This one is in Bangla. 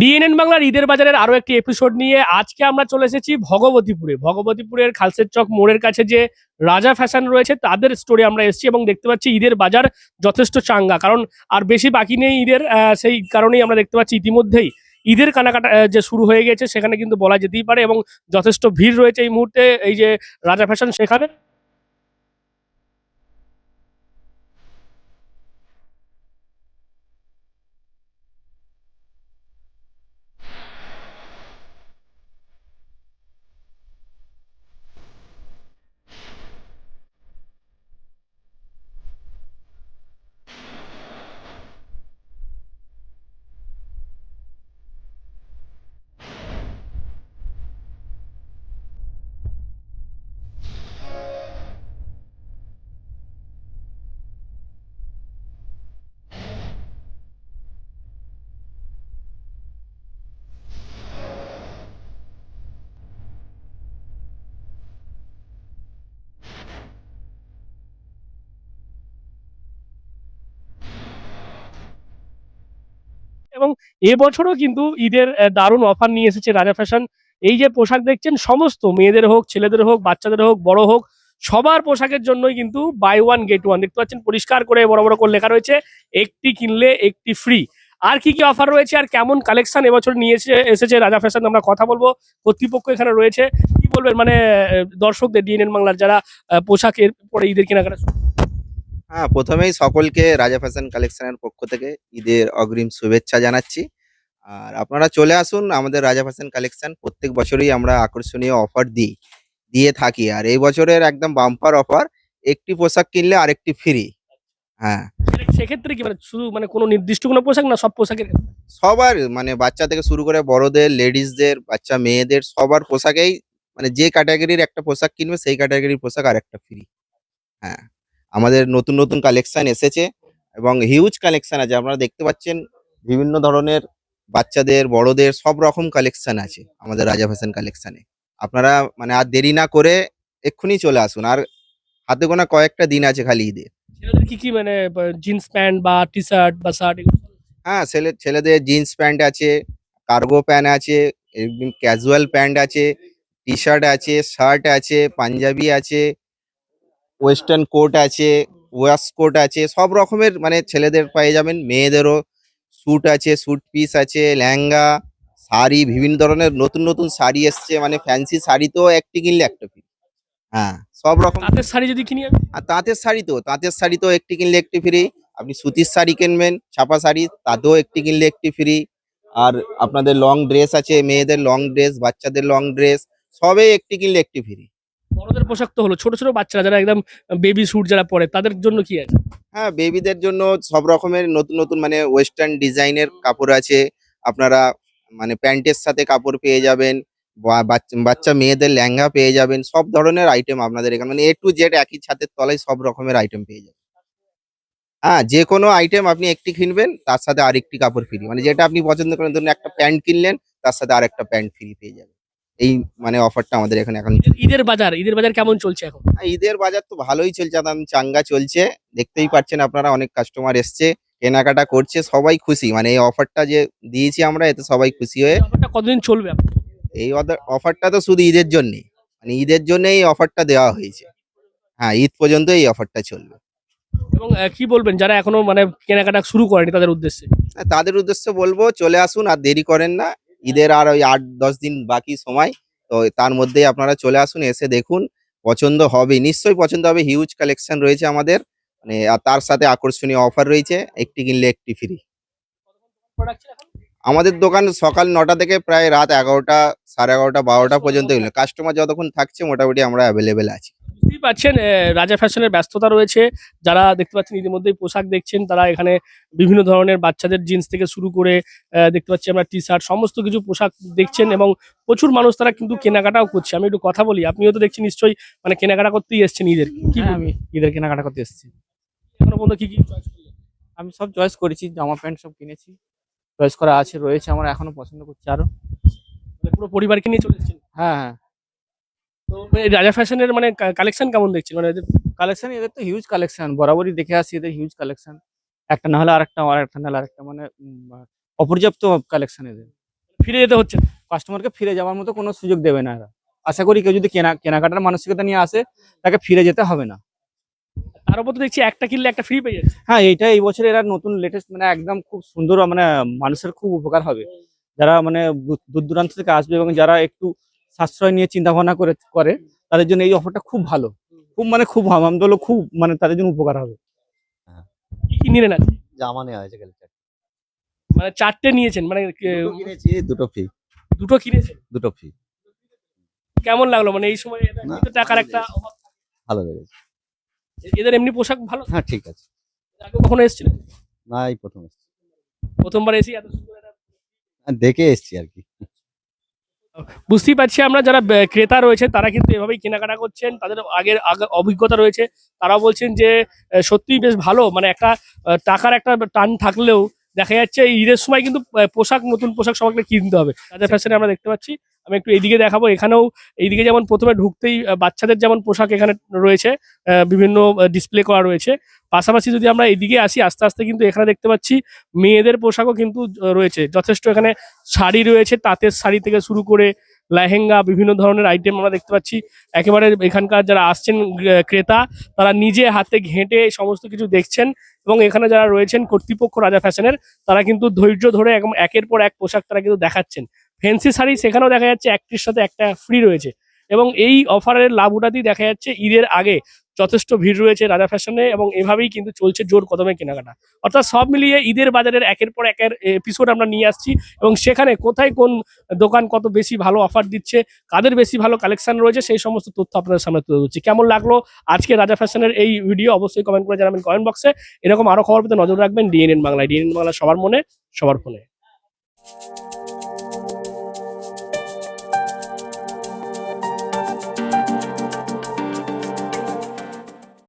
ডিএনএন বাংলার ঈদের বাজারের আরও একটি এপিসোড নিয়ে আজকে আমরা চলে এসেছি ভগবতীপুরে। ভগবতীপুরের খালসের চক মোড়ের কাছে যে রাজা ফ্যাশন রয়েছে, তাদের স্টোরে আমরা এসেছি এবং দেখতে পাচ্ছি ঈদের বাজার যথেষ্ট চাঙ্গা। কারণ আর বেশি বাকি নেই ঈদের সেই কারণেই আমরা দেখতে পাচ্ছি ইতিমধ্যেই ঈদের কানাকাটা যে শুরু হয়ে গেছে, সেখানে কিন্তু বলা যেতেই পারে এবং যথেষ্ট ভিড় রয়েছে এই মুহূর্তে। এই যে রাজা ফ্যাশন সেখানে এবছরও কিন্তু ঈদের দারুণ অফার নিয়ে এসেছে রাজা ফ্যাশন। এই যে পোশাক দেখছেন, সমস্ত মেয়েদের হোক, ছেলেদের হোক, বাচ্চাদের হোক, বড় হোক, সবার পোশাকের জন্যই কিন্তু বাই ওয়ান গেট ওয়ান দেখতে পাচ্ছেন। পরিষ্কার করে, বড় বড় করে লেখা রয়েছে, একটি কিনলে একটি ফ্রি আর কি কি অফার রয়েছে আর কেমন কালেকশন এবছর নিয়ে এসে এসেছে রাজা ফ্যাশন, আমরা কথা বলব। কর্তৃপক্ষ এখানে রয়েছে। কি বলবেন? মানে দর্শকদের ডিএনএন বাংলার যারা পোশাকের পরে ঈদের কেনাকাটা হ্যাঁ প্রথমেই সকলকে রাজা ফ্যাশন কালেকশনের পক্ষ থেকে ঈদের অগ্রিম শুভেচ্ছা জানাচ্ছি। আর আপনারা চলে আসুন আমাদের রাজা ফ্যাশন কালেকশন প্রত্যেক বছরই আমরা আকর্ষণীয় অফার দিই দিয়ে থাকি। আর এই বছরের একদম বাম্পার অফার একটি পোশাক কিনলে আরেকটি ফ্রি। হ্যাঁ। সেক্ষেত্রে কি মানে শুধু মানে কোনো নির্দিষ্ট কোনো পোশাক না সব পোশাকের সবার মানে বাচ্চা থেকে শুরু করে বড়দের লেডিসদের বাচ্চা মেয়েদের সবার পোশাকেই মানে যে ক্যাটাগরির একটা পোশাক কিনবে সেই ক্যাটাগরির পোশাক আর একটা ফ্রি। হ্যাঁ। আমাদের নতুন নতুন কালেকশন এসেছে এবং হিউজ কালেকশন আছে। আপনারা দেখতে পাচ্ছেন বিভিন্ন ধরনের বাচ্চাদের বড়দের সব রকম কালেকশন আছে আমাদের রাজা ফ্যাশন কালেকশনে আপনারা মানে আর দেরি না করে এক্ষুনি চলে আসুন। আর হাতে গোনা কয়েকটা দিন আছে খালি ঈদের ছেলেদের কি কি মানে জিন্স প্যান্ট বা টি শার্ট বা শার্ট হ্যাঁ ছেলে ছেলেদের জিন্স প্যান্ট আছে কার্গো প্যান্ট আছে ক্যাজুয়াল প্যান্ট আছে টি শার্ট আছে শার্ট আছে পাঞ্জাবি আছে ওয়েস্টার্ন কোট আছে কোট আছে সব রকমের মানে ছেলেদের পেয়ে যাবেন মেয়েদেরও স্যুট আছে স্যুট পিস আছে লেহেঙ্গা শাড়ি বিভিন্ন ধরনের নতুন নতুন শাড়ি এসছে মানে ফ্যান্সি শাড়ি তো একটি কিনলে একটা ফ্রি হ্যাঁ সব রকম। তাঁতের শাড়ি যদি কিনি আর তাঁতের শাড়ি তো তাঁতের শাড়ি তো একটি কিনলে একটি ফ্রি আপনি সুতির শাড়ি কিনবেন ছাপা শাড়ি তাতেও একটি কিনলে একটি ফ্রি আর আপনাদের লং ড্রেস আছে মেয়েদের লং ড্রেস বাচ্চাদের লং ড্রেস সবে একটি কিনলে একটি ফ্রি বড়দের পোশাক তো হলো, ছোট ছোট বাচ্চারা যারা একদম বেবি স্যুট যারা পরে, তাদের জন্য কি আছে? হ্যাঁ বেবিদের জন্য সব রকমের নতুন নতুন মানে ওয়েস্টার্ন ডিজাইনের কাপড় আছে। আপনারা মানে প্যান্টের সাথে কাপড় পেয়ে যাবেন বাচ্চা মেয়েদের লেহেঙ্গা পেয়ে যাবেন, সব ধরনের আইটেম আপনাদের এখানে মানে এ টু জেড একই ছাদের তলায় সব রকমের আইটেম পেয়ে যাবেন। হ্যাঁ যে কোনো আইটেম আপনি একটি কিনবেন, তার সাথে আরেকটি কাপড় ফ্রি মানে যেটা আপনি পছন্দ করেন, ধরুন একটা প্যান্ট কিনলেন, তার সাথে আরেকটা প্যান্ট ফ্রি পেয়ে যাবেন। এই মানে অফারটা আমাদের এখানে এখন ঈদের- বাজার ঈদের বাজার কেমন চলছে এখন? হ্যাঁ, ঈদের বাজার তো ভালোই চলছে একদম চাঙ্গা চলছে। দেখতেই পাচ্ছেন আপনারা অনেক কাস্টমার এসছে কেনাকাটা করছে সবাই খুশি। মানে এই অফারটা যে দিয়েছি আমরা এতে সবাই খুশি হয়ে অফারটা কতদিন চলবে এখন? এই অফারটা তো শুধু ঈদের জন্যে মানে ঈদের জন্য এই অফারটা দেওয়া হয়েছে। হ্যাঁ ঈদ পর্যন্ত এই অফারটা চলবে। এবং কি বলবেন যারা এখনও মানে কেনাকাটা শুরু করেনি তাদের উদ্দেশ্যে? হ্যাঁ, তাদের উদ্দেশ্যে বলব চলে আসুন আর দেরি করেন না। ঈদের আর ওই আট, দশ দিন বাকি সময়, তো তার মধ্যেই আপনারা চলে আসুন, এসে দেখুন, পছন্দ হবে, নিশ্চয়ই পছন্দ হবে হিউজ কালেকশন রয়েছে আমাদের মানে আর তার সাথে আকর্ষণীয় অফার রয়েছে, একটি কিনলে একটি ফ্রি আমাদের দোকান সকাল নটা থেকে প্রায় রাত এগারোটা, সাড়ে এগারোটা, বারোটা পর্যন্ত কাস্টমার যতক্ষণ থাকছে, মোটামুটি আমরা অ্যাভেলেবেল আছি। বুঝতেই পাচ্ছেন আহ, রাজা ফ্যাশনের ব্যস্ততা রয়েছে। যারা দেখতে পাচ্ছেন ইতিমধ্যেই পোশাক দেখছেন তারা এখানে বিভিন্ন ধরনের বাচ্চাদের জিন্স থেকে শুরু করে দেখতে পাচ্ছি আমরা টি শার্ট সমস্ত কিছু পোশাক দেখছেন এবং প্রচুর মানুষ তারা কিন্তু কেনাকাটাও করছে। আমি একটু কথা বলি আপনিও তো দেখছি নিশ্চয়ই মানে কেনাকাটা করতেই এসছেন ঈদের। কি হ্যাঁ, আমি ঈদের কেনাকাটা করতে এসেছি। এখনও পর্যন্ত কি কি করলেন? আমি সব চয়েস করেছি জামা প্যান্ট সব কিনেছি। চয়েস করা আছে রয়েছে আমার এখনও পছন্দ করছি আরও। মানে পুরো পরিবারকে নিয়ে চলে এসেছেন? হ্যাঁ হ্যাঁ। রাজা ফ্যাশনের মানে কালেকশন কেমন দেখছেন? মানে এদের কালেকশন এদের তো হিউজ কালেকশন বরাবরই দেখে আসছি এদের হিউজ কালেকশন একটা না হলে আরেকটা আর একটা না হলে আরেকটা। মানে অপর্যাপ্ত কালেকশন এদের। ফিরে যেতে হচ্ছে। কাস্টমারকে ফিরে যাওয়ার মতো কোনো সুযোগ দেবে না এরা। আশা করি কেউ যদি কেনা কেনাকাটার মানসিকতা নিয়ে আসে তাকে ফিরে যেতে হবে না। তার উপর তো দেখছি একটা কিনলে একটা ফ্রি পেয়ে যাচ্ছে। হ্যাঁ এইটা এই বছর এরা নতুন লেটেস্ট মানে একদম খুব সুন্দর মানে মানুষের খুব উপকার হবে। যারা মানে দূর দূরান্ত থেকে আসবে এবং যারা একটু সাশ্রয় নিয়ে চিন্তা ভাবনা করে করে তাদের জন্য এই অফারটা খুব ভালো। খুব মানে খুব ভালো আমি খুব মানে তাদের জন্য উপকার হবে। কি কি নিলেন আজকে? জামা নেওয়া হয়েছে মানে চারটে নিয়েছেন মানে কিনেছি দুটো ফ্রি দুটো কিনেছেন? দুটো ফ্রি কেমন লাগল? মানে এই সময় এটা টাকার একটা অভাব ভালো লেগেছে। এদের এমনি পোশাক ভালো? হ্যাঁ ঠিক আছে। আগে কখনো এসেছিলেন? না এই প্রথম এসেছি। প্রথমবার এসে এত সুন্দর দেখে এসেছি আর কি। বুঝতেই পারছি আমরা যারা ক্রেতা রয়েছে, তারা কিন্তু এভাবেই কেনাকাটা করছেন। তাদের আগের, আগে অভিজ্ঞতা রয়েছে। তারা বলছেন যে সত্যিই বেশ ভালো। মানে একটা টাকার একটা টান থাকলেও দেখা যাচ্ছে ঈদের সময় কিন্তু পোশাক, নতুন পোশাক সবাইকে কিনতে হবে। তাদের ফ্যাশনে আমরা দেখতে পাচ্ছি। আমি একটু এইদিকে দেখাবো। এখানেও এইদিকে যেমন প্রথমে ঢুকতেই বাচ্চাদের যেমন পোশাক এখানে রয়েছে বিভিন্ন ডিসপ্লে করা রয়েছে। পাশাপাশি যদি আমরা এইদিকে আসি, আস্তে আস্তে কিন্তু এখানে দেখতে পাচ্ছি মেয়েদের পোশাকও কিন্তু রয়েছে। যথেষ্ট এখানে শাড়ি রয়েছে, তাঁতের শাড়ি থেকে শুরু করে লেহেঙ্গা, বিভিন্ন ধরনের আইটেম আমরা দেখতে পাচ্ছি। একেবারে এখানকার যারা আসছেন ক্রেতা, তারা নিজে হাতে ঘেঁটে সমস্ত কিছু দেখছেন। এবং এখানে যারা রয়েছেন কর্তৃপক্ষ রাজা ফ্যাশনের, তারা কিন্তু ধৈর্য ধরে একের পর এক পোশাক তারা কিন্তু দেখাচ্ছেন। ফ্যান্সি শাড়ি সেখানেও দেখা যাচ্ছে একটির সাথে একটা ফ্রি রয়েছে। এবং এই অফারের লাভ উঠাতেই দেখা যাচ্ছে ঈদের আগে যথেষ্ট ভিড় রয়েছে রাজা ফ্যাশনে এবং এভাবেই কিন্তু চলছে জোর কদমে কেনাকাটা। অর্থাৎ সব মিলিয়ে ঈদের বাজারের একের পর একের এপিসোড আমরা নিয়ে আসছি এবং সেখানে কোথায় কোন দোকান কত বেশি ভালো অফার দিচ্ছে, কাদের বেশি ভালো কালেকশন রয়েছে সেই সমস্ত তথ্য আপনাদের সামনে তুলে ধরছি। কেমন লাগল আজকে রাজা ফ্যাশনের এই ভিডিও অবশ্যই কমেন্ট করে জানাবেন কমেন্ট বক্সে এরকম আরও খবর পেতে নজর রাখবেন ডিএনএন বাংলায়। ডিএনএন বাংলা সবার মনে, সবার ফোনে।